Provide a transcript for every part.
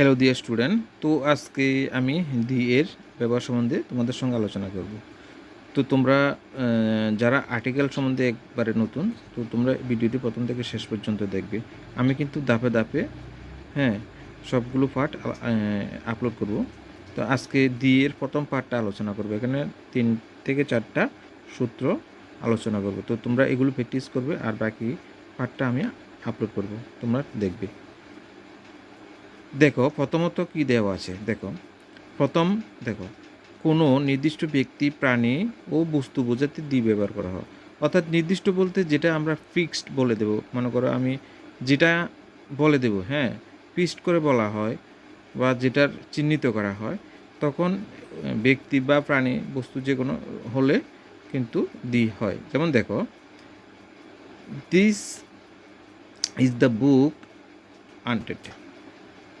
Hello dear student তো আজকে আমি দি এর ব্যবহার সম্বন্ধে তোমাদের সঙ্গে আলোচনা করব। তো তোমরা যারা আর্টিকেল সম্বন্ধে একবারে নতুন, তো তোমরা ভিডিওটি প্রথম থেকে শেষ পর্যন্ত দেখবে। আমি কিন্তু দাপে দাপে হ্যাঁ সবগুলো পার্ট আপলোড করব। তো আজকে দি এর প্রথম পার্টটা আলোচনা করব। এখানে তিন থেকে চারটা সূত্র আলোচনা করব। তো তোমরা এগুলো প্র্যাকটিস করবে আর বাকি পার্টটা আমি আপলোড করব। তোমরা দেখবে। দেখো, প্রথমত কি দেওয়া আছে? দেখো, প্রথম, দেখো, কোনো নির্দিষ্ট ব্যক্তি, প্রাণী ও বস্তু বোঝাতে দি ব্যবহার করা হয়। অর্থাৎ নির্দিষ্ট বলতে যেটা আমরা ফিক্সড বলে দেব, মনে করো আমি যেটা বলে দেব হ্যাঁ ফিক্সড করে বলা হয় বা যেটার চিহ্নিত করা হয়, তখন ব্যক্তি বা প্রাণী, বস্তু যে কোনো হলে কিন্তু দি হয়। যেমন দেখো দিস ইজ দ্য বুক আনটেড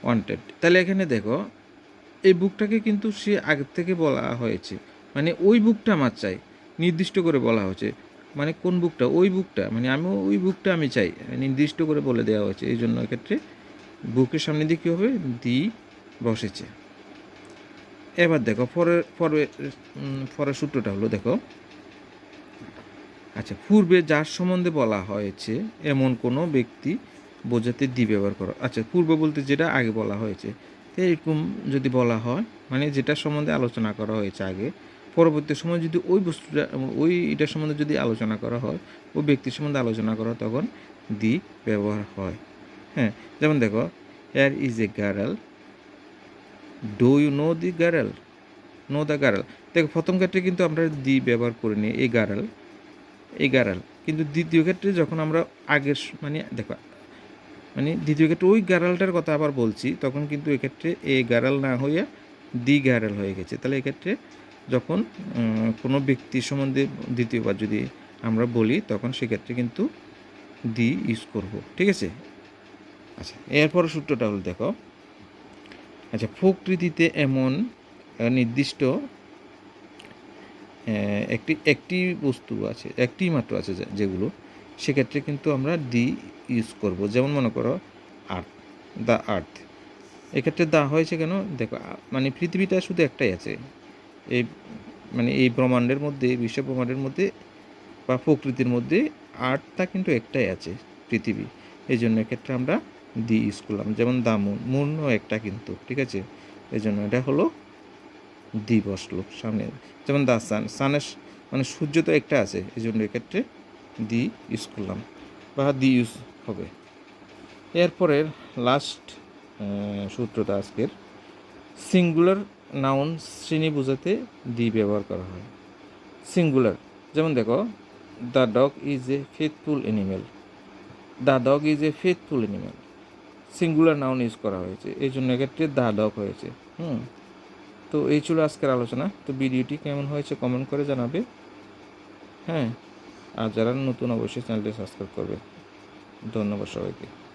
ওয়ান্টেড তাহলে এখানে দেখো, এই বুকটাকে কিন্তু সে আগে থেকে বলা হয়েছে। মানে ওই বুকটা আমার চাই, নির্দিষ্ট করে বলা হয়েছে। মানে কোন বুকটা? ওই বুকটা। মানে আমি, ওই বুকটা আমি চাই। নির্দিষ্ট করে বলে দেওয়া হয়েছে। এই জন্য এক্ষেত্রে বুকের সামনে দিয়ে কী হবে? দি বসেছে। এবার দেখো, পরের পরের পরের সূত্রটা হলো, দেখো। আচ্ছা পূর্বে যার সম্বন্ধে বলা হয়েছে, এমন কোনো ব্যক্তি বোঝাতে দি ব্যবহার করো। আচ্ছা পূর্ব বলতে যেটা আগে বলা হয়েছে, এরকম যদি বলা হয় মানে যেটা সম্বন্ধে আলোচনা করা হয়েছে আগে, পরবর্তী সময় যদি ওই বস্তুটা, ওই এটার সম্বন্ধে যদি আলোচনা করা হয়, ওই ব্যক্তির সম্বন্ধে আলোচনা করা তখন দি ব্যবহার হয়। হ্যাঁ যেমন দেখো here is a girl do you know the girl know the girl দেখো, প্রথম ক্ষেত্রে কিন্তু আমরা দি ব্যবহার করিনি এই গার্ল এই গারাল কিন্তু দ্বিতীয় ক্ষেত্রে যখন আমরা আগের মানে দেখো মানে দ্বিতীয় ক্ষেত্রে ওই গারালটার কথা আবার বলছি, তখন কিন্তু এক্ষেত্রে এ গারাল না হইয়া দি গারাল হয়ে গেছে। তাহলে এক্ষেত্রে যখন কোনো ব্যক্তি সম্বন্ধে দ্বিতীয়বার যদি আমরা বলি, তখন সেক্ষেত্রে কিন্তু দি ইউজ করব। ঠিক আছে? আচ্ছা এরপর সূত্রটা হলো দেখো। আচ্ছা প্রকৃতিতে এমন নির্দিষ্ট একটি একটি বস্তু আছে, একটি মাত্র আছে যেগুলো সেক্ষেত্রে কিন্তু আমরা ডি ইউজ করব। যেমন মনে করো আর্থ দ্য আর্থ এক্ষেত্রে দা হয়েছে কেন? দেখো মানে পৃথিবীটা শুধু একটাই আছে। এই মানে এই ব্রহ্মাণ্ডের মধ্যে বিশ্ব ব্রহ্মাণ্ডের মধ্যে বা প্রকৃতির মধ্যে আর্থটা কিন্তু একটাই আছে, পৃথিবী। এই জন্য এক্ষেত্রে আমরা দি ইউজ করলাম। যেমন দা মুন মুনও একটা কিন্তু, ঠিক আছে? এই জন্য এটা হলো দি বসল সামনে। যেমন দা সান সানের মানে সূর্য তো একটা আছে, এই জন্য এক্ষেত্রে দি ইউজ করলাম বা দি ইউজ হবে। এরপরের লাস্ট সূত্রটা আজকের। সিঙ্গুলার নাউন শ্রেণি বোঝাতে দি ব্যবহার করা হয়। সিঙ্গুলার যেমন দেখো the dog is a faithful animal the dog is a faithful animal singular noun use করা হয়েছে। এই জন্য এক্ষেত্রে দ্য ডগ হয়েছে। হুম। তো এই ছিল আজকের আলোচনা। তো ভিডিওটি কেমন হয়েছে কমেন্ট করে জানাবে। হ্যাঁ। আর যারা নতুন অবশ্যই চ্যানেলটি সাবস্ক্রাইব করবে। ধন্যবাদ সবাইকে।